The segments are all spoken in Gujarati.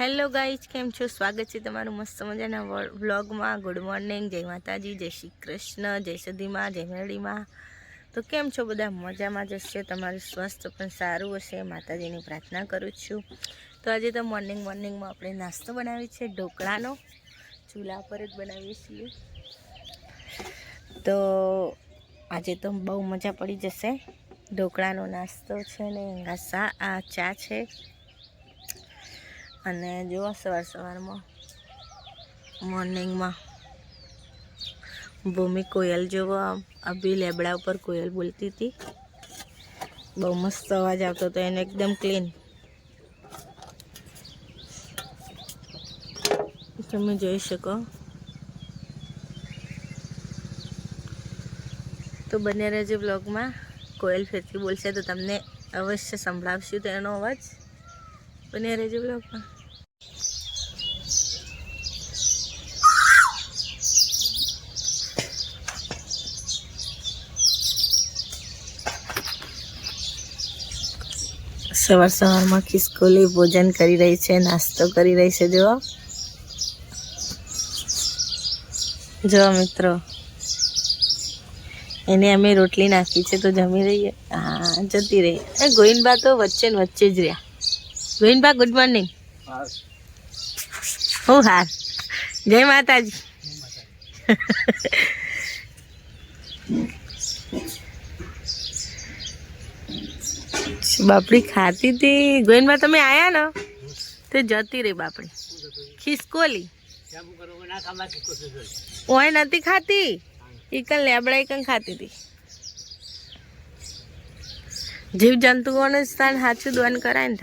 હેલો ગાઈઝ, કેમ છો? સ્વાગત છે તમારું મસ્ત મજાના વ્લોગમાં. ગુડ મોર્નિંગ જય માતાજી, જય શ્રી કૃષ્ણ, જય સદીમાં જય મેરડીમાં. તો કેમ છો બધા? મજામાં જ હશે? તમારું સ્વાસ્થ્ય પણ સારું હશે? માતાજીની પ્રાર્થના કરું છું. તો આજે તો મોર્નિંગ મોર્નિંગમાં આપણે નાસ્તો બનાવીએ છીએ, ઢોકળાનો. ચૂલા પર જ બનાવીએ છીએ. તો આજે તો બહુ મજા પડી જશે. ઢોકળાનો નાસ્તો છે ને આ ચા છે. અને જુઓ સવાર સવારમાં. મોર્નિંગમાં ભૂમિ કોયલ જેવો અભી લેબડા ઉપર કોયલ બોલતી હતી. બહુ મસ્ત અવાજ આવતો હતો, એને એકદમ ક્લીન તમે જોઈ શકો. તો બને રહેજો બ્લોગમાં કોયલ ફેરથી બોલશે તો તમને અવશ્ય સંભળાવશું તેનો અવાજ. બને રહેજો બ્લોગમાં સવાર સવારમાં ખિસકોલી ભોજન કરી રહી છે નાસ્તો કરી રહી છે જો જો મિત્રો. એને અમે રોટલી નાખી છે તો જમી રહીએ. હા જતી રહી. એ ગોવિંદબા તો વચ્ચે ને વચ્ચે જ રહ્યા. ગોવિંદબા ગુડ મોર્નિંગ હું હાર જય માતાજી. બાપડી ખાતી હતી. ગોવિંદબા તમે આયા ને? તે જતી રહી બાપડી. ખિસકોલી. ઓય નથી ખાતી? ઈકન લેબડા ઈકન ખાતી હતી. જીવ જંતુઓને સ્થાન સાચું દોન કરાય ને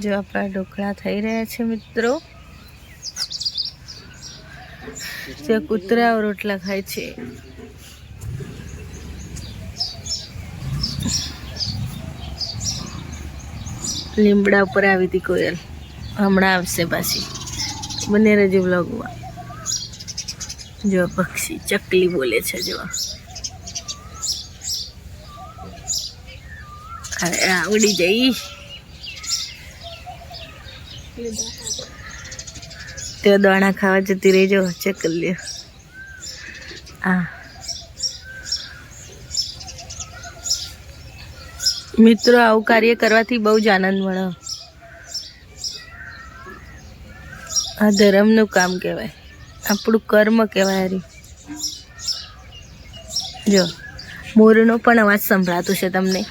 જો આપણા ઢોકળા થઈ રહ્યા છે મિત્રો. ત્યાં કૂતરા રોટલા ખાય છે. લીમડા ઉપર આવી હતી કોયલ. હમણાં આવશે પાછી. બને રજૂ બ્લોગમાં જો પક્ષી ચકલી બોલે છે જો. ઉડી જઈ તે દાણા ખાવા જતી રહેજો, ચકલીઓ. આ. મિત્રો, આવું કાર્ય કરવાથી બહુ જ આનંદ મળે. આ ધર્મનું કામ કહેવાય. આપણું કર્મ કહેવાય હારી. જો, મોરનો પણ અવાજ સંભળાતો છે તમને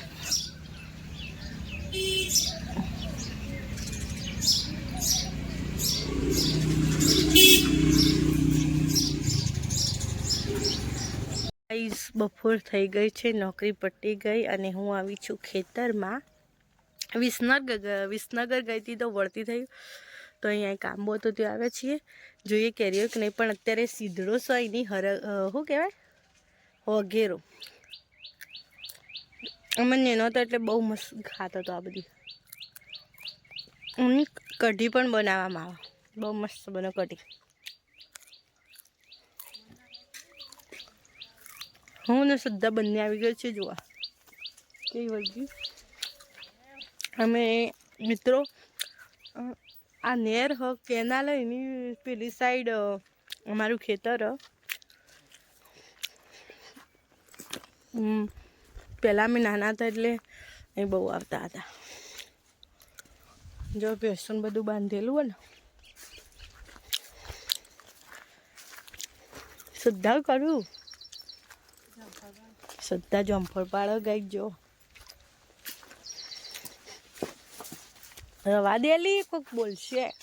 ગાઈઝ બપોર થઈ ગઈ છે, નોકરી પટી ગઈ અને હું આવી છું ખેતરમાં. વિસનગર વિસનગર ગઈ હતી તો વળતી થયું તો અહીંયા કામ બહુ તો ત્યાં આવે છીએ. જોઈએ કેરીઓ કે નહીં, પણ અત્યારે સીધડો સોય નહીં હર શું કહેવાય? વગેરો. અમે નેનો તો એટલે બહુ મસ્ત ખાતો હતો આ બધી. એની કઢી પણ બનાવવામાં આવે. બહુ મસ્ત બનો કઢી. હું ને શ્રદ્ધા બંને આવી ગયો છે, જોવા. કેવી વળગી? અમે મિત્રો આ નેર હ, કેનાલ એની પેલી સાઈડ અમારું ખેતર. પહેલાં અમે નાના હતા એટલે અહીં બહુ આવતા હતા. જો ભેસન બધું બાંધેલું હોય ને. શ્રદ્ધા કરું. શ્રદ્ધા જમફળ પાડો ગઈ જો. રવા દેલી, કોક બોલશે.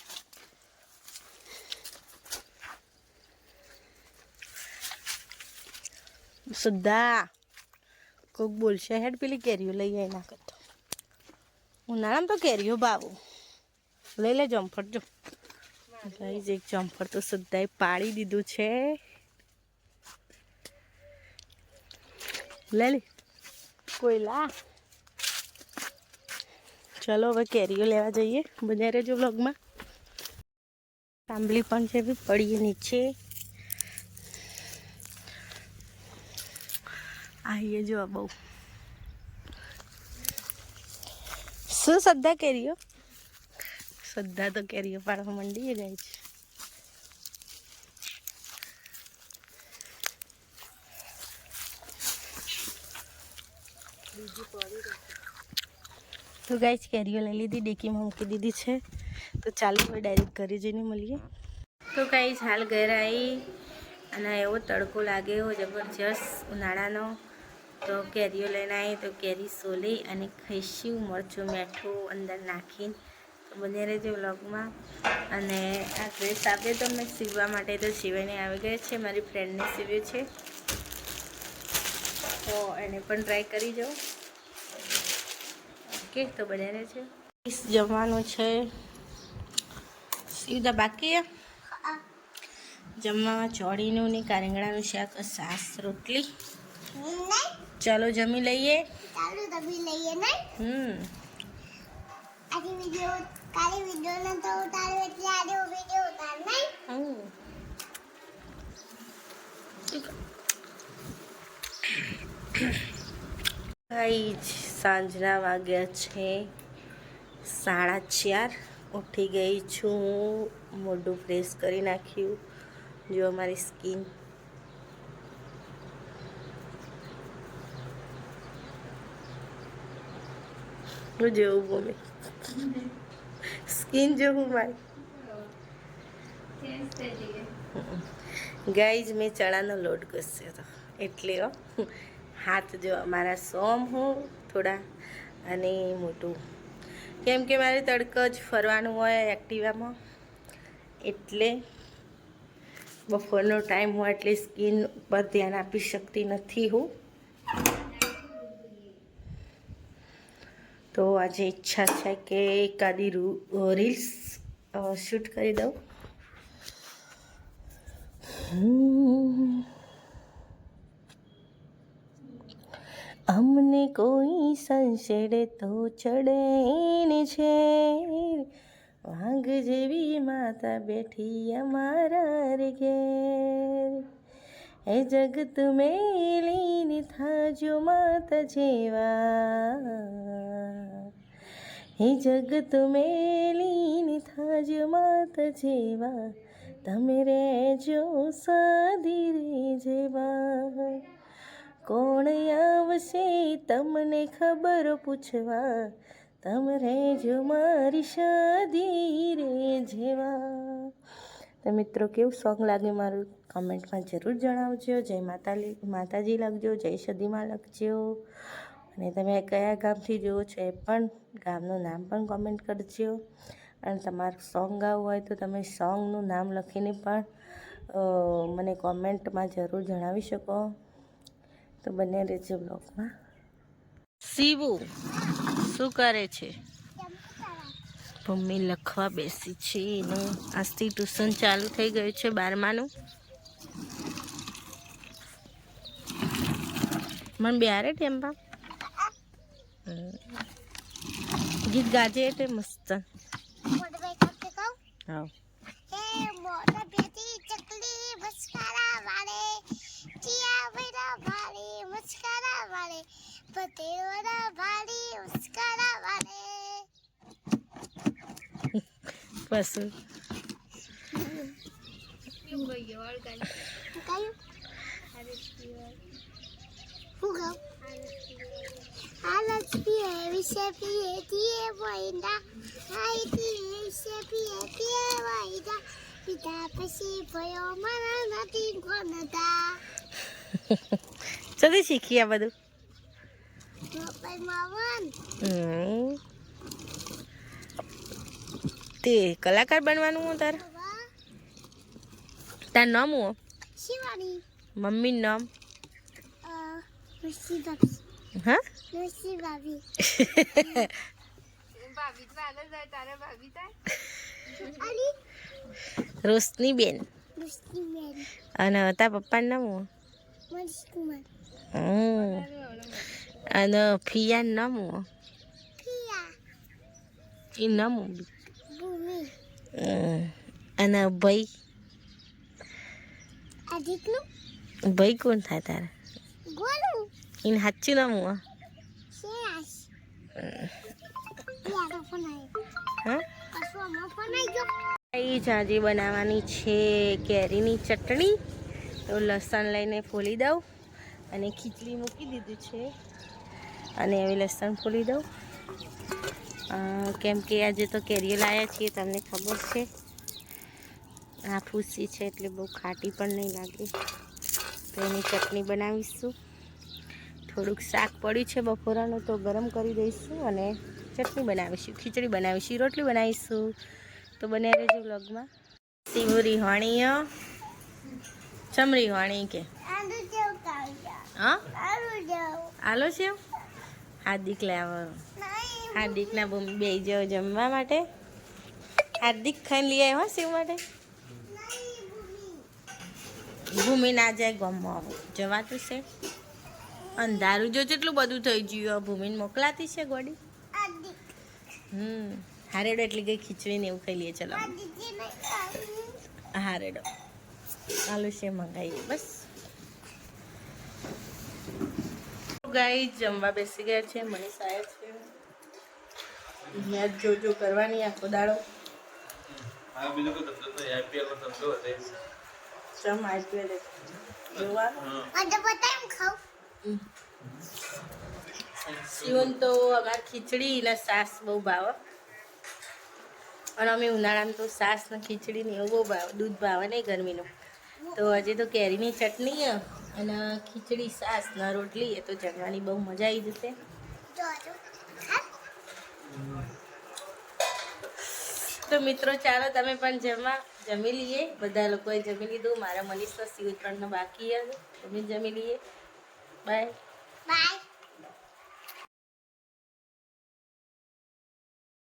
શ્રદ્ધા કોક બોલશે હેડ પેલી કેરીઓ લઈ આવી ના કરતો. ઉનાળામાં તો કેરીઓ ભાવું. લઈ લે જમ્ફળ, જો. ગાઈઝ એક જમ્ફળ તો શ્રદ્ધાએ પાડી દીધું છે. લે લે. કોયલા. ચલો હવે કેરીઓ લેવા જઈએ બજારે રહેજો બ્લોગમાં સાંભળી પણ છે પડીએ નીચે આવીએ જો બહુ. શું શ્રદ્ધા કેરીઓ? શ્રદ્ધા તો કેરીઓ પાડવા મંડીએ જાય છે. તો ગાઈસ કેરીઓ લઈ લીધી. ડેકીમાં મૂકી દીધી છે. તો ચાલો હવે ડાયરેક્ટ ઘરે જઈને મળીએ. તો કાંઈ હાલ ઘરે આવી અને એવો તડકો લાગે એવો જબરજસ્ત ઉનાળાનો. તો કેરીઓ લઈને આવી તો કેરી સોલી અને ખસ્યું મરચું, મીઠું અંદર નાખીને. તો બને રહેજો વ્લોગમાં. અને આ ડ્રેસ આપ્યો તો મેં સીવવા માટે તો સીવાઈને આવી ગઈ છે. મારી ફ્રેન્ડને સીવ્યું છે. તો એને પણ ટ્રાય કરી જાઓ ઓકે તો બને રહેજો જમવાનું છે. સીધા બાકી જમવામાં ચોળીનું ને કારેંગણાનું શાક સાસ રોટલી. ચાલો જમી લઈએ. ચાલો જમી લઈએ ને હમ. આજે વિડિયો કાલે વિડિયો ન તો ઉતારો એટલે આજે વિડિયો ઉતાર નહીં. હમ. સાંજના વાગ્યા છે. સાડા ચાર ઉઠી ગઈ છું. મોઢું ફ્રેશ કરી નાખ્યું. જો મારી સ્કિન જેવું બોલે. સ્કિન જેવું મારી ગાઈઝ મેં ચણાનો લોટ ઘસ્યો હતો. એટલે હાથ જો મારા સોમ હું. થોડા અને મોટું. કેમ કે મારે તડકો જ ફરવાનું હોય એક્ટિવામાં, એટલે બપોરનો ટાઈમ હોય એટલે સ્કિન પર ધ્યાન આપી શકતી નથી હું. તો આજે ઈચ્છા છે કે એકાદી રીલ્સ શૂટ કરી દઉં. અમને કોઈ સંશેડે તો ચડે છે વાઘ જેવી માતા બેઠી અમારા રે ઘેર. એ જગત મેલીને થાજો માતા જેવા. હે જગત મેલીને થાજો માતા જેવા. તમે રેજો સાધી રે જેવા. કોણ આવશે તમને ખબર પૂછવા? તમે જો મારી શાદી રે જેવા. તો મિત્રો, કેવું સોંગ લાગે મારું? કમેન્ટમાં જરૂર જણાવજો. જય માતાલી, માતાજી લખજો, જય સદીમાં લખજો. અને તમે કયા ગામથી જુઓ છો એ પણ ગામનું નામ પણ કોમેન્ટ કરજો. અને તમારું સોંગ ગાવું હોય તો તમે સોંગનું નામ લખીને પણ મને કોમેન્ટમાં જરૂર જણાવી શકો. તો બને રહેજો બ્લોગમાં શિવુ શું કરે છે? મમ્મી લખવા બેસી છે એનું આજથી ટ્યુશન ચાલુ થઈ ગયું છે બારમાનું. મને બિહારે ટેમ્પા. ગીત ગાજે એટલે મસ્ત. હા. પતેવરા ભારી મસ્કારા વાળે પછી કયું હું ગાઉં પીએ વિશે પીએ તીએ વૈદા હાઈ તીએ વિશે પીએ તીએ વૈદા પિતા પછી ભયો મારા નથી કોનતા જલ્દી શીખી આ બધું. તે કલાકાર બનવાનું હું તાર? તાર નામ હું? શિવાની. મમ્મીનું નામ? હા? ભાભી. રોશની બેન અને તાર પપ્પાનું નામ હું? મનીષ કુમાર હમ. અને pia નામ pia. પિયા એ નામ હું ભૂમિ હમ. અને ભાઈ અધિકનું ભાઈ કોણ થાય તારા ગોલું એને સાચું નામ હું શેષ યાર ફોન આવ્યો હા કસવામાં ફોન આવી ગયો એ જ બનાવવાની છે કેરીની ચટણી તો લસણ લઈને ફોલી દઉં અને ખીચડી મૂકી દીધું છે અને હવે લસણ ફોલી દઉં. કેમ કે આજે તો કેરીઓ લાવ્યા છીએ તમને ખબર છે. આ ફૂસી છે એટલે બહુ ખાટી પણ નહીં લાગે. તો એની ચટણી બનાવીશું. થોડુંક શાક પડ્યું છે બપોરાનું તો ગરમ કરી દઈશું અને ચટણી બનાવીશું ખીચડી બનાવીશું રોટલી બનાવીશું. તો બને રહેજો વ્લોગમાં. શિવરી હોણીઓ ચમરી હોણી કે? હા? આલો છે હાર્દિક લાવો. આવો હાર્દિકના બે જાઓ જમવા માટે. હાર્દિક ખાઈને લઈ આવ્યો હો શિવ માટે? ભૂમિ ના જાય ગમવા જવાતું છે? અંધારું જો કેટલું બધું થઈ ગયું ભૂમિને મોકલાતી છે ગોડી? હમ હારેડો એટલે કઈ ખીચડી ને એવું ખાઈ લઈએ ચલો. હારેડો. આલુ છે મંગાવીએ બસ. ગાઈ જમવા બેસી ગયા છે મની સાહેબ છે. યાદ જોજો કરવાની આખો દાડો. હા બીજું કોઈ ધંધો નહીં આઈપીએલ નો ધંધો હતો ચમ આઈપીએલ જોવાનું? હા. આજે બતાવ ખાવ. શિવન તો અમારે ખીચડી ને સાસ બહુ ભાવે. અને અમે ઉનાળામાં તો સાસ ને ખીચડી ને એવું બહુ ભાવે દૂધ ભાવે નહીં ગરમીનું. તો આજે તો કેરીની ચટણી અને ખીચડી, સાસ, ના રોટલી, એ તો જમવાની બહુ મજા આવી જશે. તો મિત્રો, ચાલો તમે પણ જમવા જમી લઈએ. બધા લોકોએ જમી લીધું. મારા મનીષનો શિવ ત્રણનો બાકી છે. તમે જમી લઈએ. Bye bye